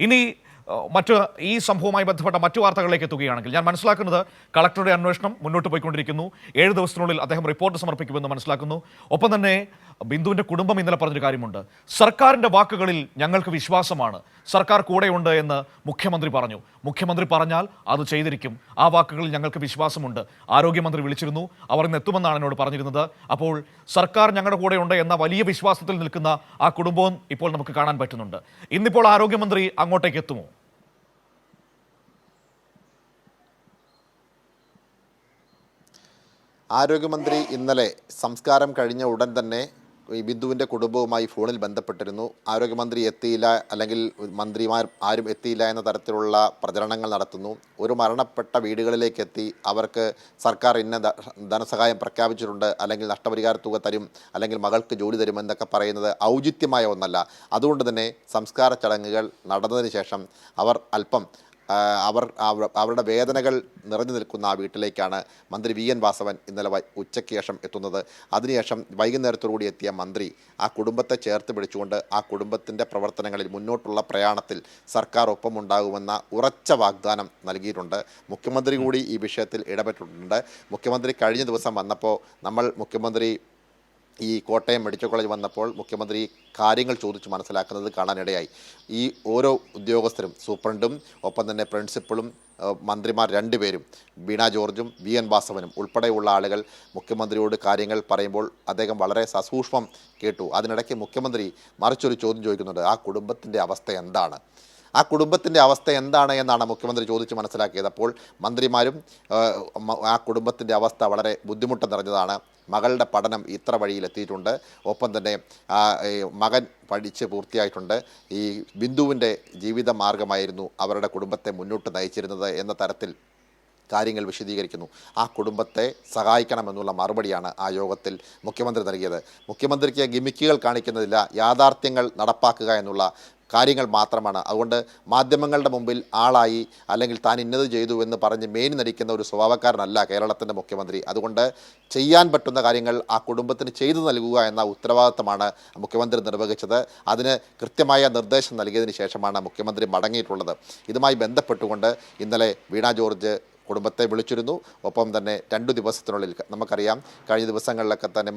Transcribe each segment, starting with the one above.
ഇനി മറ്റ് ഈ സംഭവവുമായി ബന്ധപ്പെട്ട മറ്റു വാർത്തകളിലേക്ക് എത്തുകയാണെങ്കിൽ ഞാൻ മനസ്സിലാക്കുന്നത് കളക്ടറുടെ അന്വേഷണം മുന്നോട്ട് പോയിക്കൊണ്ടിരിക്കുന്നു. ഏഴ് ദിവസത്തിനുള്ളിൽ അദ്ദേഹം റിപ്പോർട്ട് സമർപ്പിക്കുമെന്ന് മനസ്സിലാക്കുന്നു. ഒപ്പം തന്നെ ബിന്ദുവിന്റെ കുടുംബം ഇന്നലെ പറഞ്ഞൊരു കാര്യമുണ്ട്. സർക്കാരിന്റെ വാക്കുകളിൽ ഞങ്ങൾക്ക് വിശ്വാസമാണ്. സർക്കാർ കൂടെയുണ്ട് എന്ന് മുഖ്യമന്ത്രി പറഞ്ഞു. മുഖ്യമന്ത്രി പറഞ്ഞാൽ അത് ചെയ്തിരിക്കും. ആ വാക്കുകളിൽ ഞങ്ങൾക്ക് വിശ്വാസമുണ്ട്. ആരോഗ്യമന്ത്രി വിളിച്ചിരുന്നു. അവർ ഇന്ന് എത്തുമെന്നാണ് എന്നോട് പറഞ്ഞിരുന്നത്. അപ്പോൾ സർക്കാർ ഞങ്ങളുടെ കൂടെയുണ്ട് എന്ന വലിയ വിശ്വാസത്തിൽ നിൽക്കുന്ന ആ കുടുംബവും ഇപ്പോൾ നമുക്ക് കാണാൻ പറ്റുന്നുണ്ട്. ഇന്നിപ്പോൾ ആരോഗ്യമന്ത്രി അങ്ങോട്ടേക്ക് എത്തുമോ? ആരോഗ്യമന്ത്രി ഇന്നലെ സംസ്കാരം കഴിഞ്ഞ ഉടൻ തന്നെ ഈ ബിന്ദുവിന്റെ കുടുംബവുമായി ഫോണിൽ ബന്ധപ്പെട്ടിരുന്നു. ആരോഗ്യമന്ത്രി എത്തിയില്ല അല്ലെങ്കിൽ മന്ത്രിമാർ ആരും എത്തിയില്ല എന്ന തരത്തിലുള്ള പ്രചരണങ്ങൾ നടത്തുന്നു. ഒരു മരണപ്പെട്ട വീടുകളിലേക്ക് എത്തി അവർക്ക് സർക്കാർ ഇന്ന ധനസഹായം പ്രഖ്യാപിച്ചിട്ടുണ്ട് അല്ലെങ്കിൽ നഷ്ടപരിഹാര തുക തരും അല്ലെങ്കിൽ മകൾക്ക് ജോലി തരും എന്നൊക്കെ പറയുന്നത് ഔചിത്യമായ ഒന്നല്ല. അതുകൊണ്ട് തന്നെ സംസ്കാര ചടങ്ങുകൾ നടന്നതിന് ശേഷം അവർ അല്പം അവർ അവരുടെ വേദനകൾ നിറഞ്ഞു നിൽക്കുന്ന ആ വീട്ടിലേക്കാണ് മന്ത്രി വി എൻ വാസവൻ ഇന്നലെ ഉച്ചയ്ക്ക് ശേഷം എത്തുന്നത്. അതിനുശേഷം വൈകുന്നേരത്തോടുകൂടി എത്തിയ മന്ത്രി ആ കുടുംബത്തെ ചേർത്ത് പിടിച്ചുകൊണ്ട് ആ കുടുംബത്തിന്റെ പ്രവർത്തനങ്ങളിൽ മുന്നോട്ടുള്ള പ്രയാണത്തിൽ സർക്കാർ ഒപ്പമുണ്ടാകുമെന്ന ഉറച്ച വാഗ്ദാനം നൽകിയിട്ടുണ്ട്. മുഖ്യമന്ത്രി കൂടി ഈ വിഷയത്തിൽ ഇടപെട്ടിട്ടുണ്ട്. മുഖ്യമന്ത്രി കഴിഞ്ഞ ദിവസം വന്നപ്പോൾ നമ്മൾ മുഖ്യമന്ത്രി ഈ കോട്ടയം മെഡിക്കൽ കോളേജ് വന്നപ്പോൾ മുഖ്യമന്ത്രി കാര്യങ്ങൾ ചോദിച്ച് മനസ്സിലാക്കുന്നത് കാണാനിടയായി. ഈ ഓരോ ഉദ്യോഗസ്ഥരും സൂപ്രണ്ടും ഒപ്പം തന്നെ പ്രിൻസിപ്പളും മന്ത്രിമാർ രണ്ടുപേരും ബീണ ജോർജും വി എൻ വാസവനും ഉൾപ്പെടെയുള്ള ആളുകൾ മുഖ്യമന്ത്രിയോട് കാര്യങ്ങൾ പറയുമ്പോൾ അദ്ദേഹം വളരെ സസൂക്ഷ്മം കേട്ടു. അതിനിടയ്ക്ക് മുഖ്യമന്ത്രി മറിച്ചൊരു ചോദ്യം ചോദിക്കുന്നുണ്ട്. ആ കുടുംബത്തിന്റെ അവസ്ഥ എന്താണ്? ആ കുടുംബത്തിന്റെ അവസ്ഥ എന്താണ് എന്നാണ് മുഖ്യമന്ത്രി ചോദിച്ച് മനസ്സിലാക്കിയത് അപ്പോൾ മന്ത്രിമാരും ആ കുടുംബത്തിന്റെ അവസ്ഥ വളരെ ബുദ്ധിമുട്ട് നിറഞ്ഞതാണ്. മകളുടെ പഠനം ഇത്ര വഴിയിലെത്തിയിട്ടുണ്ട്. ഒപ്പം തന്നെ മകൻ പഠിച്ച് പൂർത്തിയായിട്ടുണ്ട്. ഈ ബിന്ദുവിന്റെ ജീവിത മാർഗമായിരുന്നു അവരുടെ കുടുംബത്തെ മുന്നോട്ട് നയിച്ചിരുന്നത് എന്ന തരത്തിൽ കാര്യങ്ങൾ വിശദീകരിക്കുന്നു. ആ കുടുംബത്തെ സഹായിക്കണമെന്നുള്ള മറുപടിയാണ് ആ യോഗത്തിൽ മുഖ്യമന്ത്രി നൽകിയത്. മുഖ്യമന്ത്രിക്ക് ഗിമിക്കുകൾ കാണിക്കുന്നതില്ല യാഥാർത്ഥ്യങ്ങൾ നടപ്പാക്കുക എന്നുള്ള കാര്യങ്ങൾ മാത്രമാണ്. അതുകൊണ്ട് മാധ്യമങ്ങളുടെ മുമ്പിൽ ആളായി അല്ലെങ്കിൽ താൻ ഇന്നത് ചെയ്തു എന്ന് പറഞ്ഞ് മേനി നടിക്കുന്ന ഒരു സ്വഭാവക്കാരനല്ല കേരളത്തിന്റെ മുഖ്യമന്ത്രി. അതുകൊണ്ട് ചെയ്യാൻ പറ്റുന്ന കാര്യങ്ങൾ ആ കുടുംബത്തിന് ചെയ്തു നൽകുക എന്ന ഉത്തരവാദിത്തമാണ് മുഖ്യമന്ത്രി നിർവഹിച്ചത്. അതിന് കൃത്യമായ നിർദ്ദേശം നൽകിയതിന് ശേഷമാണ് മുഖ്യമന്ത്രി മടങ്ങിയിട്ടുള്ളത്. ഇതുമായി ബന്ധപ്പെട്ടുകൊണ്ട് ഇന്നലെ വീണ ജോർജ് കുടുംബത്തെ വിളിച്ചിരുന്നു. ഒപ്പം തന്നെ രണ്ടു ദിവസത്തിനുള്ളിൽ നമുക്കറിയാം കഴിഞ്ഞ ദിവസങ്ങളിലൊക്കെ തന്നെ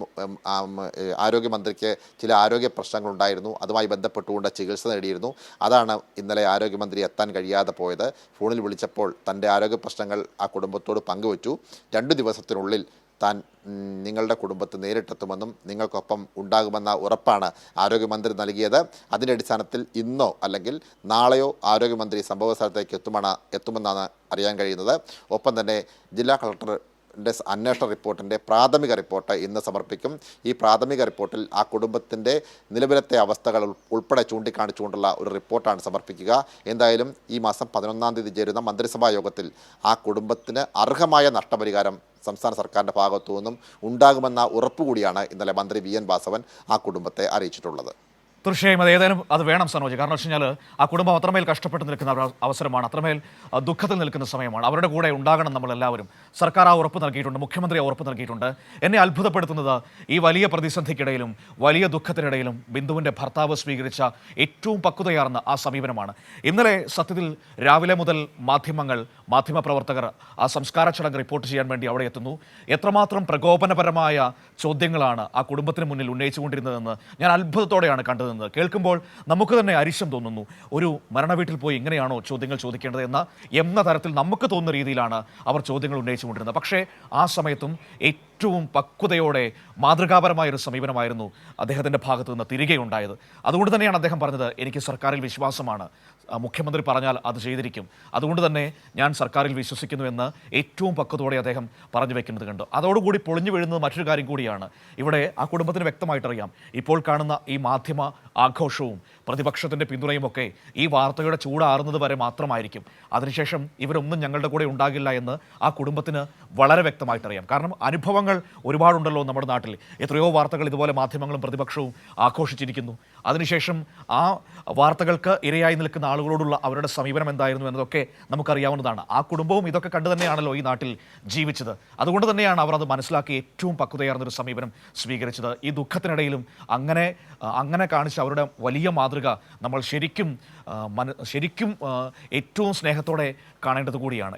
ആരോഗ്യമന്ത്രിക്ക് ചില ആരോഗ്യ പ്രശ്നങ്ങളുണ്ടായിരുന്നു. അതുമായി ബന്ധപ്പെട്ടുകൊണ്ട് ചികിത്സ നേടിയിരുന്നു. അതാണ് ഇന്നലെ ആരോഗ്യമന്ത്രി എത്താൻ കഴിയാതെ പോയത്. ഫോണിൽ വിളിച്ചപ്പോൾ തന്റെ ആരോഗ്യ പ്രശ്നങ്ങൾ ആ കുടുംബത്തോട് പങ്കുവച്ചു. രണ്ടു ദിവസത്തിനുള്ളിൽ താൻ നിങ്ങളുടെ കുടുംബത്ത് നേരിട്ടെത്തുമെന്നും നിങ്ങൾക്കൊപ്പം ഉണ്ടാകുമെന്ന ഉറപ്പാണ് ആരോഗ്യമന്ത്രി നൽകിയത്. അതിന്റെ അടിസ്ഥാനത്തിൽ ഇന്നോ അല്ലെങ്കിൽ നാളെയോ ആരോഗ്യമന്ത്രി സംഭവ സ്ഥലത്തേക്ക് എത്തുമാണ് എത്തുമെന്നാണ് അറിയാൻ കഴിയുന്നത്. ഒപ്പം തന്നെ ജില്ലാ കളക്ടർ അന്വേഷണ റിപ്പോർട്ടിന്റെ പ്രാഥമിക റിപ്പോർട്ട് ഇന്ന് സമർപ്പിക്കും. ഈ പ്രാഥമിക റിപ്പോർട്ടിൽ ആ കുടുംബത്തിന്റെ നിലവിലത്തെ അവസ്ഥകൾ ഉൾ- ഉൾപ്പെടെ ചൂണ്ടിക്കാണിച്ചുകൊണ്ടുള്ള ഒരു റിപ്പോർട്ടാണ് സമർപ്പിക്കുക. എന്തായാലും ഈ മാസം പതിനൊന്നാം തീയതി ചേരുന്ന മന്ത്രിസഭാ യോഗത്തിൽ ആ കുടുംബത്തിന് അർഹമായ നഷ്ടപരിഹാരം സംസ്ഥാന സർക്കാരിന്റെ ഭാഗത്തു നിന്നും ഉണ്ടാകുമെന്ന ഉറപ്പുകൂടിയാണ് ഇന്നലെ മന്ത്രി വി എൻ വാസവൻ ആ കുടുംബത്തെ അറിയിച്ചിട്ടുള്ളത്. തീർച്ചയായും അത് ഏതായാലും അത് വേണം സനോജ്. കാരണം വെച്ച് കഴിഞ്ഞാൽ ആ കുടുംബം അത്രമേൽ കഷ്ടപ്പെട്ട് നിൽക്കുന്ന അവസരമാണ്. അത്രമേൽ ദുഃഖത്തിൽ നിൽക്കുന്ന സമയമാണ്. അവരുടെ കൂടെ ഉണ്ടാകണം നമ്മളെല്ലാവരും. സർക്കാർ ആ ഉറപ്പ് നൽകിയിട്ടുണ്ട് മുഖ്യമന്ത്രി ആ ഉറപ്പ് നൽകിയിട്ടുണ്ട്. എന്നെ അത്ഭുതപ്പെടുത്തുന്നത് ഈ വലിയ പ്രതിസന്ധിക്കിടയിലും വലിയ ദുഃഖത്തിനിടയിലും ബിന്ദുവിന്റെ ഭർത്താവ് സ്വീകരിച്ച ഏറ്റവും പക്വതയാർന്ന ആ സമീപനമാണ്. ഇന്നലെ സത്യത്തിൽ രാവിലെ മുതൽ മാധ്യമങ്ങൾ മാധ്യമപ്രവർത്തകർ ആ സംസ്കാര ചടങ്ങ് റിപ്പോർട്ട് ചെയ്യാൻ വേണ്ടി അവിടെ എത്തുന്നു. എത്രമാത്രം പ്രകോപനപരമായ ചോദ്യങ്ങളാണ് ആ കുടുംബത്തിന് മുന്നിൽ ഉന്നയിച്ചുകൊണ്ടിരുന്നതെന്ന് ഞാൻ അത്ഭുതത്തോടെയാണ് കണ്ടതെന്ന് കേൾക്കുമ്പോൾ നമുക്ക് തന്നെ അരിശം തോന്നുന്നു. ഒരു മരണവീട്ടിൽ പോയി ഇങ്ങനെയാണോ ചോദ്യങ്ങൾ ചോദിക്കേണ്ടത് എന്ന എന്ന തരത്തിൽ നമുക്ക് തോന്നുന്ന രീതിയിലാണ് അവർ ചോദ്യങ്ങൾ ഉന്നയിച്ചുകൊണ്ടിരുന്നത്. പക്ഷേ ആ സമയത്തും ഏറ്റവും പക്വതയോടെ മാതൃകാപരമായ ഒരു സമീപനമായിരുന്നു അദ്ദേഹത്തിന്റെ ഭാഗത്തു നിന്ന് തിരികെ ഉണ്ടായത്. അതുകൊണ്ട് തന്നെയാണ് അദ്ദേഹം പറഞ്ഞത് എനിക്ക് സർക്കാരിൽ വിശ്വാസമാണ്. മുഖ്യമന്ത്രി പറഞ്ഞാൽ അത് ചെയ്തിരിക്കും. അതുകൊണ്ട് തന്നെ ഞാൻ സർക്കാരിൽ വിശ്വസിക്കുന്നു എന്ന് ഏറ്റവും പക്വതയോടെ അദ്ദേഹം പറഞ്ഞു വെക്കുന്നത് കണ്ടു. അതോടുകൂടി പൊളിഞ്ഞു വീഴുന്നത് മറ്റൊരു കാര്യം കൂടിയാണ്. ഇവിടെ ആ കുടുംബത്തിന് വ്യക്തമായിട്ടറിയാം ഇപ്പോൾ കാണുന്ന ഈ മാധ്യമ ആഘോഷവും പ്രതിപക്ഷത്തിന്റെ പിന്തുണയും ഒക്കെ ഈ വാർത്തയുടെ ചൂടാറുന്നത് വരെ മാത്രമായിരിക്കും. അതിനുശേഷം ഇവരൊന്നും ഞങ്ങളുടെ കൂടെ ഉണ്ടാകില്ല എന്ന് ആ കുടുംബത്തിന് വളരെ വ്യക്തമായിട്ടറിയാം. കാരണം അനുഭവങ്ങൾ ഒരുപാടുണ്ടല്ലോ നമ്മുടെ നാട്ടിൽ. എത്രയോ വാർത്തകൾ ഇതുപോലെ മാധ്യമങ്ങളും പ്രതിപക്ഷവും ആഘോഷിച്ചിരിക്കുന്നു. അതിനുശേഷം ആ വാർത്തകൾക്ക് ഇരയായി നിൽക്കുന്ന ആളുകളോടുള്ള അവരുടെ സമീപനം എന്തായിരുന്നു എന്നതൊക്കെ നമുക്കറിയാവുന്നതാണ്. ആ കുടുംബവും ഇതൊക്കെ കണ്ടു തന്നെയാണല്ലോ ഈ നാട്ടിൽ ജീവിച്ചത്. അതുകൊണ്ട് തന്നെയാണ് അവർ അത് മനസ്സിലാക്കി ഏറ്റവും പക്വതയാർന്നൊരു സമീപനം സ്വീകരിച്ചത്. ഈ ദുഃഖത്തിനിടയിലും അങ്ങനെ അങ്ങനെ കാണിച്ച അവരുടെ വലിയ മാതൃക നമ്മൾ ശരിക്കും ശരിക്കും ഏറ്റവും സ്നേഹത്തോടെ കാണേണ്ടത് കൂടിയാണ്.